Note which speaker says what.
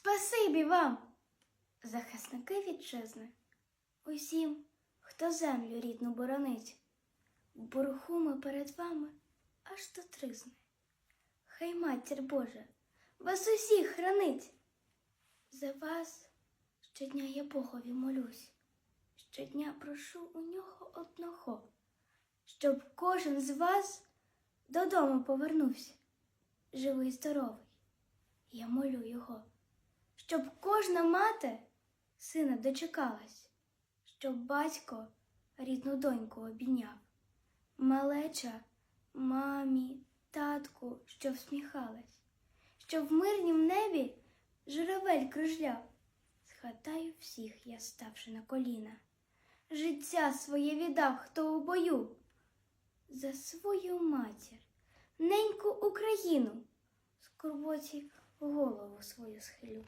Speaker 1: Спасибі вам, захисники вітчизни, усім, хто землю рідну боронить. Ми перед вами аж до тризни. Хай матір Божа вас усіх хранить. За вас щодня я Богові молюсь, щодня прошу у нього одного, щоб кожен з вас додому повернувся, живий, здоровий. Я молю його, щоб кожна мати сина дочекалась, щоб батько рідну доньку обійняв, малеча мамі, татку, що всміхалась, щоб в мирнім небі журавель кружляв. Згадаю всіх я, ставши на коліна, життя своє віддав, хто у бою, за свою матір, неньку Україну, скорботі голову свою схилю.